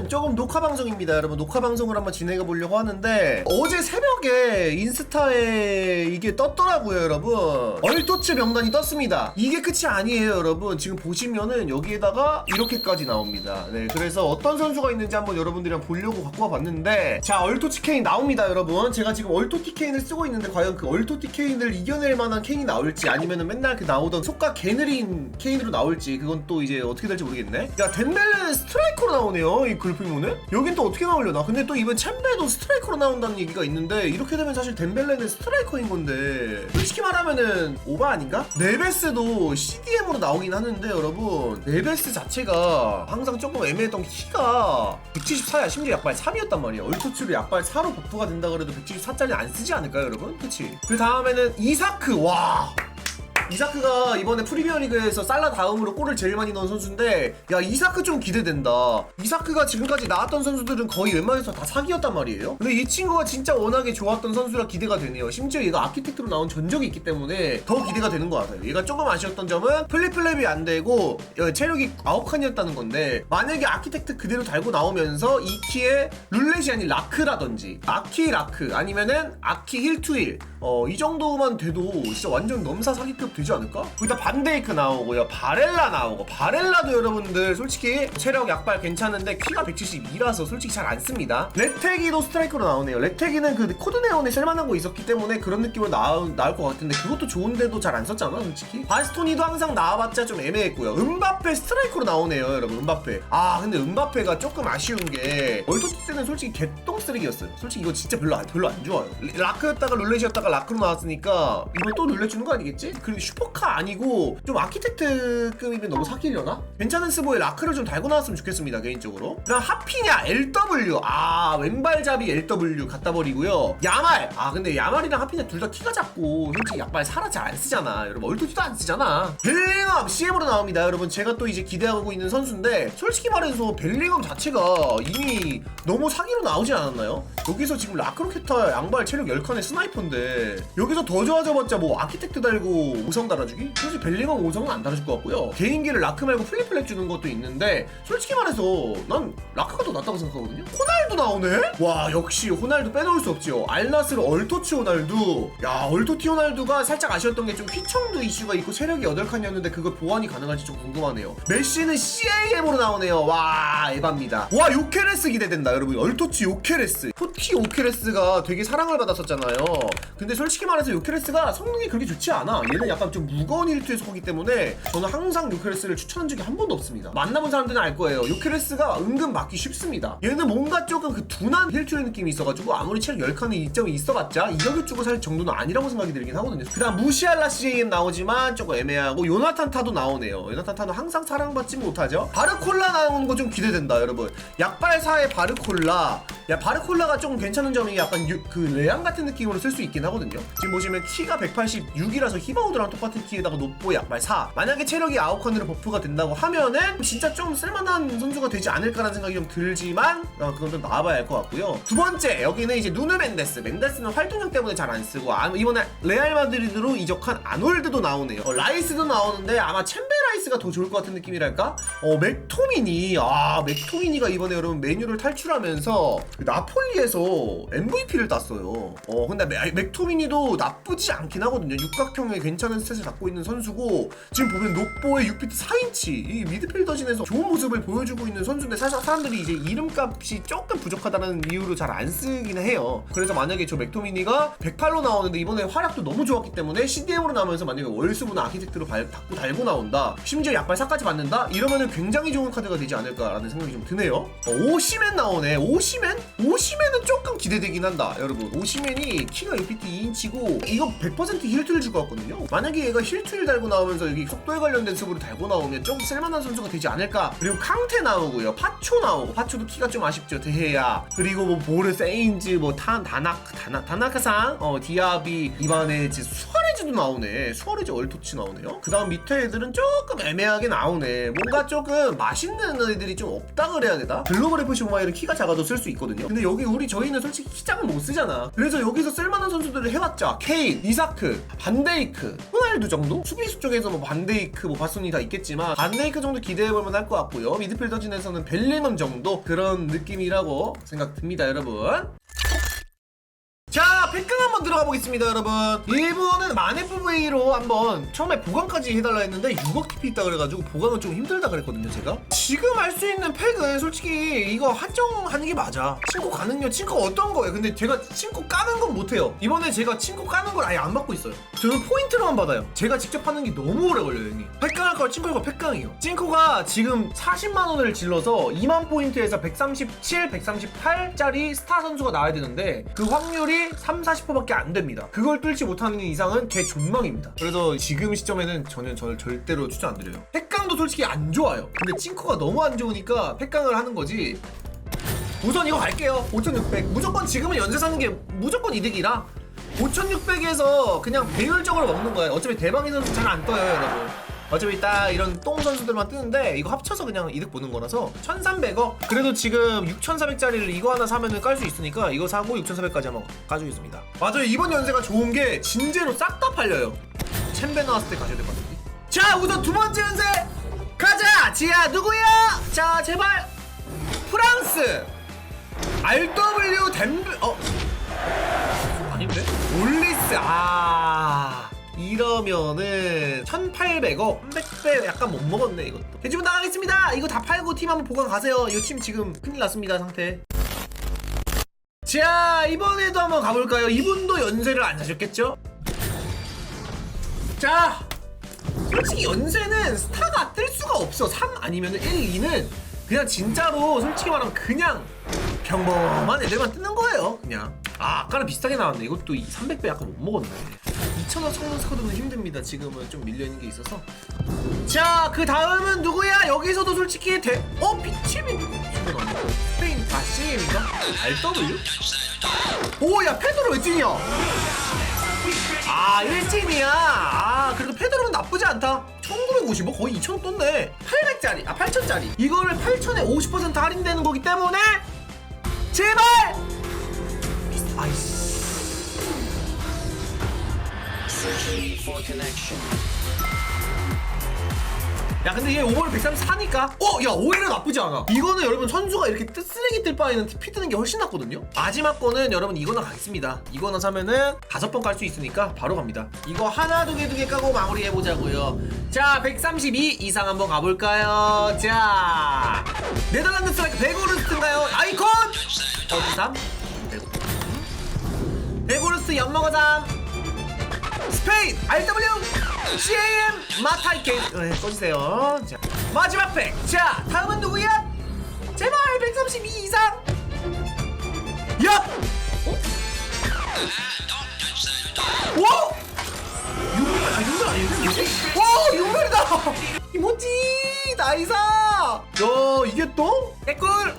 오늘은 조금 녹화 방송입니다. 여러분 녹화 방송을 한번 진행해 보려고 하는데 어제 새벽에 인스타에 이게 떴더라고요 여러분. 얼토츠 명단이 떴습니다. 이게 끝이 아니에요 여러분. 지금 보시면은 여기에다가 이렇게까지 나옵니다. 네 그래서 어떤 선수가 있는지 한번 여러분들이랑 보려고 갖고 와봤는데 자 얼토츠 케인 나옵니다 여러분. 제가 지금 얼토티 케인을 쓰고 있는데 과연 그 얼토티 케인을 이겨낼 만한 케인이 나올지 아니면은 맨날 그 나오던 속가 개느린 케인으로 나올지 그건 또 이제 어떻게 될지 모르겠네. 야 덴벨레는 스트라이커로 나오네요 이 글 프모는 여긴 또 어떻게 나오려나 근데 또 이번 챔베도 스트라이커로 나온다는 얘기가 있는데 이렇게 되면 사실 덴벨레는 스트라이커인 건데 솔직히 말하면은 오바 아닌가? 네베스도 CDM으로 나오긴 하는데 여러분 네베스 자체가 항상 조금 애매했던 키가 174야 심지어 약발 3이었단 말이야 얼토츠로 약발 4로 버프가 된다 그래도 174짜리 안 쓰지 않을까요 여러분? 그치? 그 다음에는 이사크 와 이사크가 이번에 프리미어리그에서 살라 다음으로 골을 제일 많이 넣은 선수인데 야 이사크 좀 기대된다. 이사크가 지금까지 나왔던 선수들은 거의 웬만해서 다 사기였단 말이에요? 근데 이 친구가 진짜 워낙에 좋았던 선수라 기대가 되네요. 심지어 얘가 아키텍트로 나온 전적이 있기 때문에 더 기대가 되는 것 같아요. 얘가 조금 아쉬웠던 점은 플립플랩이 안 되고 어, 체력이 9칸이었다는 건데 만약에 아키텍트 그대로 달고 나오면서 이 키에 룰렛이 아닌 라크라든지 아키 라크 아니면은 아키 힐투일 어, 이 정도만 돼도 진짜 완전 넘사 사기급 되지 않을까? 거기다 반데이크 나오고요. 바렐라 나오고. 바렐라도 여러분들 솔직히 체력 약발 괜찮은데 키가 172라서 솔직히 잘 안 씁니다. 레테기도 스트라이커로 나오네요. 레테기는 그 코드네온에 쓸만한 거 있었기 때문에 그런 느낌으로 나올, 나올 것 같은데 그것도 좋은데도 잘 안 썼잖아 솔직히. 바스토니도 항상 나와봤자 좀 애매했고요. 음바페 스트라이커로 나오네요 여러분 음바페. 아 근데 음바페가 조금 아쉬운 게 월드컵 때는 솔직히 개똥 쓰레기였어요. 솔직히 이거 진짜 별로 안, 별로 안 좋아요. 라크였다가 룰렛이었다가 라크로 나왔으니까 이거 또 룰렛 주는 거 아니겠지? 그리고 슈퍼카 아니고 좀 아키텍트급이면 너무 사기려나? 괜찮은 스보에 라크를 좀 달고 나왔으면 좋겠습니다 개인적으로. 그다음 하피냐 LW 아 왼발잡이 LW 갖다 버리고요. 야말. 아 근데 야말이랑 하피냐 둘 다 키가 작고 솔직히 약발 살아 잘안 쓰잖아. 여러분 얼토티도 안 쓰잖아. 벨링엄 CM으로 나옵니다 여러분. 제가 또 이제 기대하고 있는 선수인데 솔직히 말해서 벨링엄 자체가 이미 너무 사기로 나오지 않았나요? 여기서 지금 라크로케타 양발 체력 10칸의 스나이퍼인데 여기서 더 좋아져봤자 뭐 아키텍트 달고 5성 달아주기? 사실 벨링엄 5성은 안 달아줄 것 같고요. 개인기를 라크 말고 플립플랩 주는 것도 있는데 솔직히 말해서 난 라크가 더 낫다고 생각하거든요. 호날두 나오네? 와 역시 호날두 빼놓을 수 없지요. 알나스르 얼토치 호날두. 야 얼토티 호날두가 살짝 아쉬웠던 게 좀 휘청도 이슈가 있고 체력이 8칸이었는데 그걸 보완이 가능할지 좀 궁금하네요. 메시는 CAM으로 나오네요. 와 에바입니다. 와 요케레스 기대된다 여러분. 얼토치 요케레스. 토티 요케레스가 되게 사랑을 받았었잖아요. 근데 솔직히 말해서 요케레스가 성능이 그렇게 좋지 않아. 얘는 약간 좀 무거운 힐트에 속하기 때문에 저는 항상 요케레스를 추천한 적이 한 번도 없습니다. 만나본 사람들은 알 거예요. 요케레스가 은근 맞기 쉽습니다. 얘는 뭔가 조금 그 둔한 힐트의 느낌이 있어가지고 아무리 체력 10칸의 이점이 있어봤자 이격을 주고 살 정도는 아니라고 생각이 들긴 하거든요. 그 다음 무시알라 CAM 나오지만 조금 애매하고 요나탄 타도 나오네요. 요나탄 타도 항상 사랑받지 못하죠. 바르콜라 나오는 거 좀 기대된다 여러분. 약발사의 바르콜라. 야 바르콜라가 조금 괜찮은 점이 약간 유- 그 레앙 같은 느낌으로 쓸 수 있긴 하거든요. 지금 보시면 키가 186이라서 히바우드랑 똑같은 키에다가 노포 약발 4 만약에 체력이 9칸으로 버프가 된다고 하면은 진짜 좀 쓸만한 선수가 되지 않을까라는 생각이 좀 들지만 어, 그건 좀 나와봐야 할 것 같고요. 두 번째 여기는 이제 누누 멘데스. 멘데스는 활동량 때문에 잘 안 쓰고 아, 이번에 레알 마드리드로 이적한 아놀드도 나오네요. 어, 라이스도 나오는데 아마 챔베 라이스가 더 좋을 것 같은 느낌이랄까? 어 맥토미니. 아 맥토미니가 이번에 여러분 메뉴를 탈출하면서 그 나폴리에서 MVP를 땄어요. 어 근데 맥- 맥토미니도 나쁘지 않긴 하거든요. 육각형의 괜찮은 스탯을 갖고 있는 선수고 지금 보면 녹보의 6피트 4인치. 이 미드필더진에서 좋은 모습을 보여주고 있는 선수인데 사실 사람들이 이제 이름값이 조금 부족하다는 이유로 잘 안 쓰긴 해요. 그래서 만약에 저 맥토미니가 108로 나오는데 이번에 활약도 너무 좋았기 때문에 CDM으로 나오면서 만약에 월수부나 아키텍트로 달고 나온다 심지어 약발 사까지 받는다? 이러면은 굉장히 좋은 카드가 되지 않을까라는 생각이 좀 드네요. 어, 오시맨 나오네. 오시맨? 오시맨은 조금 기대되긴 한다 여러분. 오시맨이 키가 6피트 2인치고 이거 100% 힐트를 줄것 같거든요. 만약에 얘가 힐트를 달고 나오면서 여기 속도에 관련된 수브를 달고 나오면 좀 쓸만한 선수가 되지 않을까? 그리고 캉테 나오고요. 파초 나오고 파초도 키가 좀 아쉽죠 데헤야. 그리고 뭐 보르 세인즈 뭐 탄 다나크 다나 다나카상 어 디아비 이번에 이제 수아레즈 수아레즈도 나오네. 수아레즈 얼토치 나오네요. 그 다음 밑에 애들은 조금 애매하게 나오네. 뭔가 조금 맛있는 애들이 좀 없다 그래야 되나? 글로벌 FC 모바일은 키가 작아도 쓸 수 있거든요. 근데 여기 우리 저희는 솔직히 키 작은 못 쓰잖아. 그래서 여기서 쓸만한 선수들을 해왔자 케인, 이사크, 반데이크, 호날두 정도? 수비수 쪽에서 뭐 반데이크, 뭐 바순이 다 있겠지만 반데이크 정도 기대해볼만 할것 같고요. 미드필더진에서는 벨링엄 정도? 그런 느낌이라고 생각됩니다 여러분 자, 팩강 한번 들어가 보겠습니다, 여러분. 일본은 만FV로 한번 처음에 보강까지 해달라 했는데 6억 TP 있다 그래가지고 보강은 좀 힘들다 그랬거든요, 제가. 지금 할수 있는 팩은 솔직히 이거 한정하는 게 맞아. 친구 가능요? 친구 어떤 거예요? 근데 제가 친구 까는 건 못해요. 이번에 제가 친구 까는 걸 아예 안 받고 있어요. 저는 포인트로만 받아요. 제가 직접 하는 게 너무 오래 걸려요, 형님. 팩강 할 걸 친구 할거 팩강이에요. 친구가 지금 40만 원을 질러서 2만 포인트에서 137, 138짜리 스타 선수가 나와야 되는데 그 확률이 3, 40%밖에 안 됩니다. 그걸 뚫지 못하는 이상은 개 존망입니다. 그래서 지금 시점에는 저는 저를 절대로 추천 안 드려요. 팩강도 솔직히 안 좋아요. 근데 칭코가 너무 안 좋으니까 팩강을 하는 거지. 우선 이거 갈게요. 5600. 무조건 지금은 연세 사는 게 무조건 이득이라 5600에서 그냥 배율적으로 먹는 거예요. 어차피 대방위 선수 잘 안 떠요, 여러분. 어차피 딱 이런 똥 선수들만 뜨는데 이거 합쳐서 그냥 이득 보는 거라서 1300억? 그래도 지금 6400짜리를 이거 하나 사면은 깔 수 있으니까 이거 사고 6400까지 한번 가져오겠습니다. 맞아요. 이번 연세가 좋은 게 진제로 싹 다 팔려요. 챔베 나왔을 때 가져야 될 것 같은데. 자 우선 두 번째 연세! 가자! 지아 누구야 자 제발! 프랑스! RW 댐블 어? 아닌데? 올리스. 아 이러면은 1800억 300배 약간 못 먹었네 이것도. 대주문 나가겠습니다! 이거 다 팔고 팀 한번 보관 가세요. 이 팀 지금 큰일 났습니다 상태. 자 이번에도 한번 가볼까요? 이분도 연세를 안 사셨겠죠? 자 솔직히 연세는 스타가 뜰 수가 없어. 3 아니면 1, 2는 그냥 진짜로 솔직히 말하면 그냥 평범한 애들만 뜨는 거예요 그냥. 아 아까랑 비슷하게 나왔네. 이것도 300배 약간 못 먹었네 2천원 성능 스쿼드는 힘듭니다. 지금은 좀 밀려있는 게 있어서. 자 그 다음은 누구야? 여기서도 솔직히 대... 어? 피치민 피치민 아니고 스페인 다시인가? RW? 오 야 페드로 왜 뛰냐 아 1진이야. 아 그래도 페드로는 나쁘지 않다. 1950원 거의 2,000원 떴네. 800짜리. 아 8,000짜리. 이거를 8,000에 50% 할인되는 거기 때문에 제발! 아이씨 야 근데 얘 오버를 134니까? 어? 야 오히려 나쁘지 않아. 이거는 여러분 선수가 이렇게 뜨- 쓰레기 뜰 바에는 TP 뜨는 게 훨씬 낫거든요. 마지막 거는 여러분 이거나 가겠습니다. 이거나 사면은 다섯 번 깔 수 있으니까 바로 갑니다. 이거 하나 두 개 두 개 까고 마무리 해보자고요. 자 132 이상 한번 가볼까요? 자 네덜란드 스트라이크 베고르스트인가요? 아이콘! 어디삼 베고르스트 엿먹어삼 스페인 RW CAM 마타이케 네, 꺼주세요 자 마지막 팩자 다음은 누구야? 제발 132 이상 야! 어? 오! 유물 아 유물 아닌데? 오 유물이다 이모지 나이사 야 이게 또? 개꿀